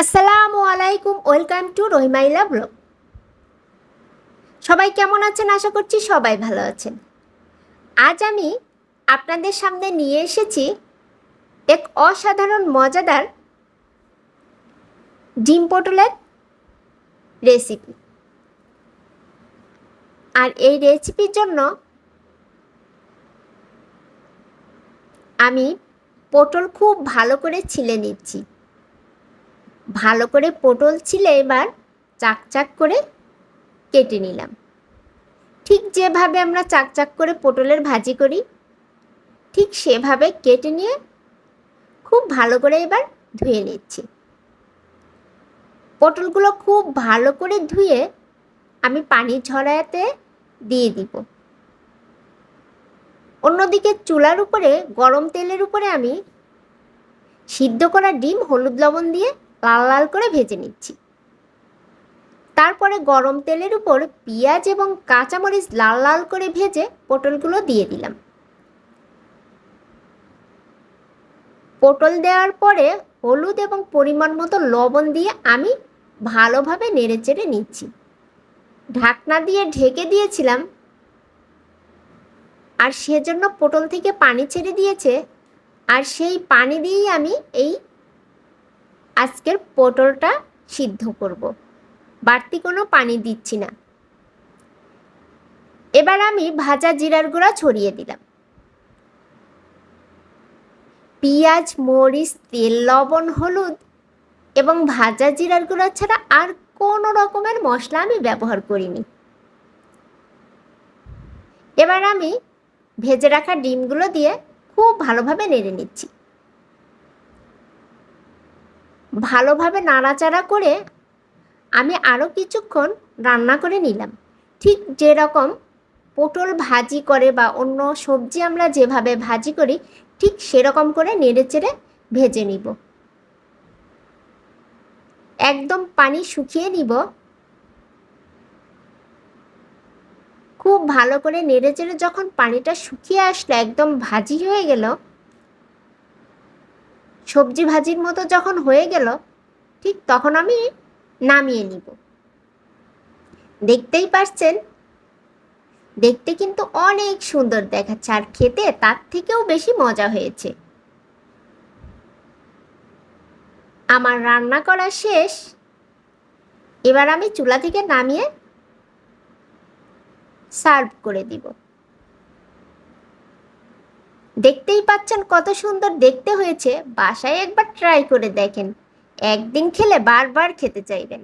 আসসালামু আলাইকুম, welcome to রহিমাইলা blog. সবাই কেমন আছেন? আশা করছি সবাই ভালো আছেন। আজ আমি আপনাদের সামনে নিয়ে এসেছি এক অসাধারণ, মজাদার ডিম পটলের রেসিপি। আর এই রেসিপির জন্য আমি পটল খুব ভালো করে ছিলে নিচ্ছি। ভালো করে পটল ছিলে এবার চাক চাক করে কেটে নিলাম। ঠিক যেভাবে আমরা চাক চাক করে পটলের ভাজি করি, ঠিক সেভাবে কেটে নিয়ে খুব ভালো করে এবার ধুয়ে নিচ্ছি। পটলগুলো খুব ভালো করে ধুয়ে আমি পানি ঝরাতে দিয়ে দিব। অন্যদিকে চুলার উপরে গরম তেলের উপরে আমি সিদ্ধ করা ডিম, হলুদ লবণ দিয়ে লাল লাল করে ভেজে নিচ্ছি। তারপরে গরম তেলের উপর পেঁয়াজ এবং কাঁচামরিচ লাল লাল করে ভেজে পটলগুলো দিয়ে দিলাম। পটল দেওয়ার পরে হলুদ এবং পরিমাণ মতো লবণ দিয়ে আমি ভালোভাবে নেড়ে চেড়ে নিচ্ছি। ঢাকনা দিয়ে ঢেকে দিয়েছিলাম। আর সেজন্য পটল থেকে পানি ছেড়ে দিয়েছে। আর সেই পানি দিয়েই আমি এই আজকের পটলটা সিদ্ধ করব। বাড়তি কোনো পানি দিচ্ছি না। এবার আমি ভাজা জিরার গুঁড়া ছড়িয়ে দিলাম। পেঁয়াজ, মরিচ, তেল, লবণ, হলুদ এবং ভাজা জিরার গুঁড়া ছাড়া আর কোনো রকমের মশলা আমি ব্যবহার করিনি। এবার আমি ভেজে রাখা ডিমগুলো দিয়ে খুব ভালোভাবে নেড়ে নিচ্ছি। ভালোভাবে নাড়াচাড়া করে আমি আরও কিছুক্ষণ রান্না করে নিলাম। ঠিক যেরকম পটল ভাজি করে বা অন্য সবজি আমরা যেভাবে ভাজি করি, ঠিক সেরকম করে নেড়ে চেড়ে ভেজে নিব। একদম পানি শুকিয়ে নিব। খুব ভালো করে নেড়ে চেড়ে যখন পানিটা শুকিয়ে আসলো, একদম ভাজি হয়ে গেল সবজি ভাজির মতো যখন হয়ে গেল, ঠিক তখন আমি নামিয়ে নিব। দেখতেই পারছেন? দেখতে কিন্তু অনেক সুন্দর দেখাচ্ছে আর খেতে তার থেকেও বেশি মজা হয়েছে। আমার রান্না করা শেষ। এবার আমি চুলা থেকে নামিয়ে সার্ভ করে দিব। দেখতেই পাচ্ছেন কত সুন্দর দেখতে হয়েছে। বাসায় একবার ট্রাই করে দেখেন। একদিন খেলে বারবার খেতে চাইবেন।